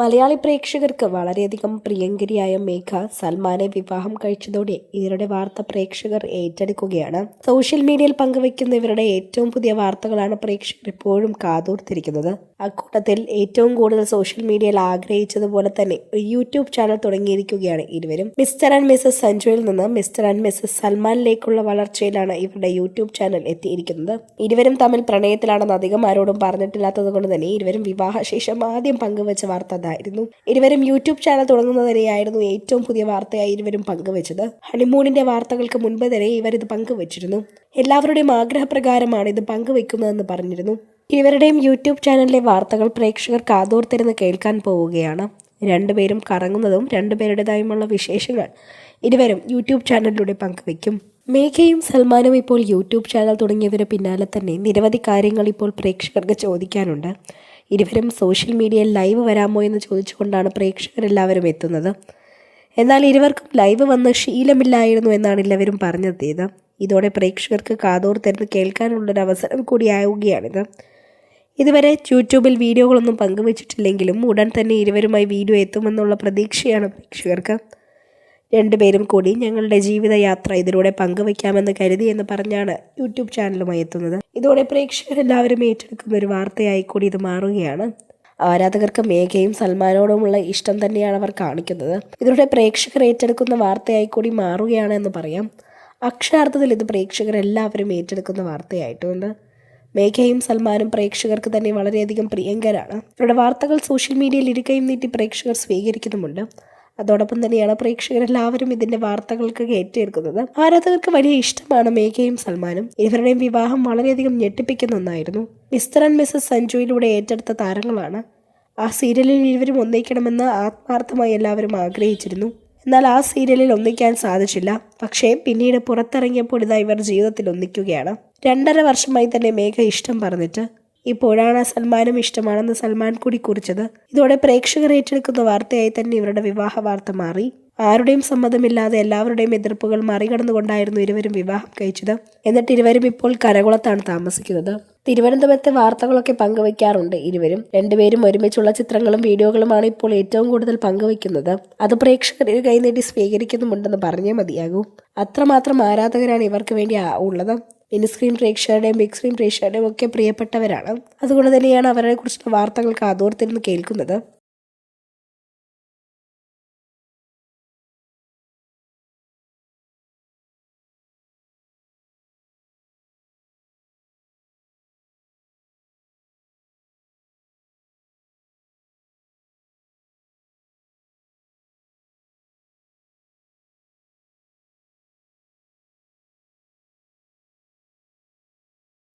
മലയാളി പ്രേക്ഷകർക്ക് വളരെയധികം പ്രിയങ്കരിയായ മേഘ സൽമാനെ വിവാഹം കഴിച്ചതോടെ ഇവരുടെ വാർത്ത പ്രേക്ഷകർ ഏറ്റെടുക്കുകയാണ്. സോഷ്യൽ മീഡിയയിൽ പങ്കുവയ്ക്കുന്ന ഇവരുടെ ഏറ്റവും പുതിയ വാർത്തകളാണ് പ്രേക്ഷകർ ഇപ്പോഴും കാതോർത്തിരിക്കുന്നത്. അക്കൂട്ടത്തിൽ ഏറ്റവും കൂടുതൽ സോഷ്യൽ മീഡിയയിൽ ആഗ്രഹിച്ചതുപോലെ തന്നെ ഒരു യൂട്യൂബ് ചാനൽ തുടങ്ങിയിരിക്കുകയാണ് ഇരുവരും. മിസ്റ്റർ ആൻഡ് മിസ്സസ് സഞ്ജുവിൽ നിന്ന് മിസ്റ്റർ ആൻഡ് മിസ്സസ് സൽമാനിലേക്കുള്ള വളർച്ചയിലാണ് ഇവരുടെ യൂട്യൂബ് ചാനൽ എത്തിയിരിക്കുന്നത്. ഇരുവരും തമ്മിൽ പ്രണയത്തിലാണെന്ന് അധികം ആരോടും പറഞ്ഞിട്ടില്ലാത്തത് കൊണ്ട് തന്നെ ഇരുവരും വിവാഹശേഷം ആദ്യം പങ്കുവച്ച വാർത്ത അതായിരുന്നു. ഇരുവരും യൂട്യൂബ് ചാനൽ തുടങ്ങുന്നതിനെയായിരുന്നു ഏറ്റവും പുതിയ വാർത്തയായി ഇരുവരും പങ്കുവച്ചത്. ഹണിമൂണിന്റെ വാർത്തകൾക്ക് മുൻപ് തന്നെ ഇവർ ഇത് പങ്കുവച്ചിരുന്നു. എല്ലാവരുടെയും ആഗ്രഹപ്രകാരമാണ് ഇത് പങ്കുവെക്കുന്നതെന്ന് പറഞ്ഞിരുന്നു. ഇരുവരുടെയും യൂട്യൂബ് ചാനലിലെ വാർത്തകൾ പ്രേക്ഷകർ കാതോർത്തിരുന്ന് കേൾക്കാൻ പോവുകയാണ്. രണ്ടുപേരും കറങ്ങുന്നതും രണ്ടുപേരുടേതായുമുള്ള വിശേഷങ്ങൾ ഇരുവരും യൂട്യൂബ് ചാനലിലൂടെ പങ്കുവയ്ക്കും. മേഘയും സൽമാനും ഇപ്പോൾ യൂട്യൂബ് ചാനൽ തുടങ്ങിയവരെ പിന്നാലെ തന്നെ നിരവധി കാര്യങ്ങൾ ഇപ്പോൾ പ്രേക്ഷകർക്ക് ചോദിക്കാനുണ്ട്. ഇരുവരും സോഷ്യൽ മീഡിയയിൽ ലൈവ് വരാമോ എന്ന് ചോദിച്ചുകൊണ്ടാണ് പ്രേക്ഷകരെല്ലാവരും എത്തുന്നത്. എന്നാൽ ഇരുവർക്കും ലൈവ് വന്ന് ശീലമില്ലായിരുന്നു എന്നാണ് എല്ലാവരും പറഞ്ഞെത്തിയത് ഇതോടെ പ്രേക്ഷകർക്ക് കാതോർത്തിരുന്ന് കേൾക്കാനുള്ളൊരു അവസരം കൂടിയാവുകയാണിത്. ഇതുവരെ യൂട്യൂബിൽ വീഡിയോകളൊന്നും പങ്കുവച്ചിട്ടില്ലെങ്കിലും ഉടൻ തന്നെ ഇരുവരുമായി വീഡിയോ എത്തുമെന്നുള്ള പ്രതീക്ഷയാണ് പ്രേക്ഷകർക്ക്. രണ്ടുപേരും കൂടി ഞങ്ങളുടെ ജീവിതയാത്ര ഇതിലൂടെ പങ്കുവയ്ക്കാമെന്ന് കരുതി എന്ന് പറഞ്ഞാണ് യൂട്യൂബ് ചാനലുമായി എത്തുന്നത്. ഇതോടെ പ്രേക്ഷകരെല്ലാവരും ഏറ്റെടുക്കുന്ന ഒരു വാർത്തയായി കൂടി ഇത് മാറുകയാണ്. ആരാധകർക്ക് മേഘയും സൽമാനോടുമുള്ള ഇഷ്ടം തന്നെയാണ് അവർ കാണിക്കുന്നത്. ഇതിലൂടെ പ്രേക്ഷകർ ഏറ്റെടുക്കുന്ന വാർത്തയായി കൂടി മാറുകയാണ് എന്ന് പറയാം. അക്ഷരാർത്ഥത്തിൽ ഇത് പ്രേക്ഷകരെല്ലാവരും ഏറ്റെടുക്കുന്ന വാർത്തയായിട്ടുണ്ട്. മേഘയും സൽമാനും പ്രേക്ഷകർക്ക് തന്നെ വളരെയധികം പ്രിയങ്കരാണ്. ഇവരുടെ വാർത്തകൾ സോഷ്യൽ മീഡിയയിൽ ഇരുകയും നീട്ടി പ്രേക്ഷകർ സ്വീകരിക്കുന്നുമുണ്ട്. അതോടൊപ്പം തന്നെയാണ് പ്രേക്ഷകരെല്ലാവരും ഇതിന്റെ വാർത്തകൾക്ക് ഏറ്റെടുക്കുന്നത് ആരാധകർക്ക് വലിയ ഇഷ്ടമാണ് മേഘയും സൽമാനും. ഇവരുടെയും വിവാഹം വളരെയധികം ഞെട്ടിപ്പിക്കുന്ന ഒന്നായിരുന്നു. മിസ്റ്റർ ആൻഡ് മിസ്സസ് സഞ്ജുയിലൂടെ ഏറ്റെടുത്ത താരങ്ങളാണ്. ആ സീരിയലിൽ ഇരുവരും ഒന്നിക്കണമെന്ന് ആത്മാർത്ഥമായി എല്ലാവരും ആഗ്രഹിച്ചിരുന്നു. എന്നാൽ ആ സീരിയലിൽ ഒന്നിക്കാൻ സാധിച്ചില്ല. പക്ഷേ പിന്നീട് പുറത്തിറങ്ങിയപ്പോൾ ഇതാ ഇവർ ജീവിതത്തിൽ ഒന്നിക്കുകയാണ്. രണ്ടര വർഷമായി തന്നെ മേഘ ഇഷ്ടം പറഞ്ഞിട്ട് ഇപ്പോഴാണ് സൽമാനും ഇഷ്ടമാണെന്ന് സൽമാൻ കൂടി കുറിച്ചത്. ഇതോടെ പ്രേക്ഷകർ ഏറ്റെടുക്കുന്ന വാർത്തയായി തന്നെ ഇവരുടെ വിവാഹ വാർത്ത മാറി. ആരുടെയും സമ്മതമില്ലാതെ എല്ലാവരുടെയും എതിർപ്പുകൾ മറികടന്നുകൊണ്ടായിരുന്നു ഇരുവരും വിവാഹം കഴിച്ചത്. എന്നിട്ട് ഇരുവരും ഇപ്പോൾ കരകുളത്താണ് താമസിക്കുന്നത്. തിരുവനന്തപുരത്തെ വാർത്തകളൊക്കെ പങ്കുവയ്ക്കാറുണ്ട് ഇരുവരും. രണ്ടുപേരും ഒരുമിച്ചുള്ള ചിത്രങ്ങളും വീഡിയോകളുമാണ് ഇപ്പോൾ ഏറ്റവും കൂടുതൽ പങ്കുവയ്ക്കുന്നത്. അത് പ്രേക്ഷകർ കൈനീട്ടി സ്വീകരിക്കുന്നുമുണ്ടെന്ന് പറഞ്ഞേ മതിയാകൂ. അത്രമാത്രം ആരാധകരാണ് ഇവർക്ക് വേണ്ടി ഉള്ളത്. മിനി സ്ക്രീൻ പ്രേക്ഷകരുടെയും ബിഗ് സ്ക്രീൻ പ്രേക്ഷകരുടെയും ഒക്കെ പ്രിയപ്പെട്ടവരാണ്. അതുകൊണ്ട് തന്നെയാണ് അവരെക്കുറിച്ചുള്ള കുറിച്ചുള്ള വാർത്തകൾ കാതോർത്തിരുന്ന് കേൾക്കുന്നത്.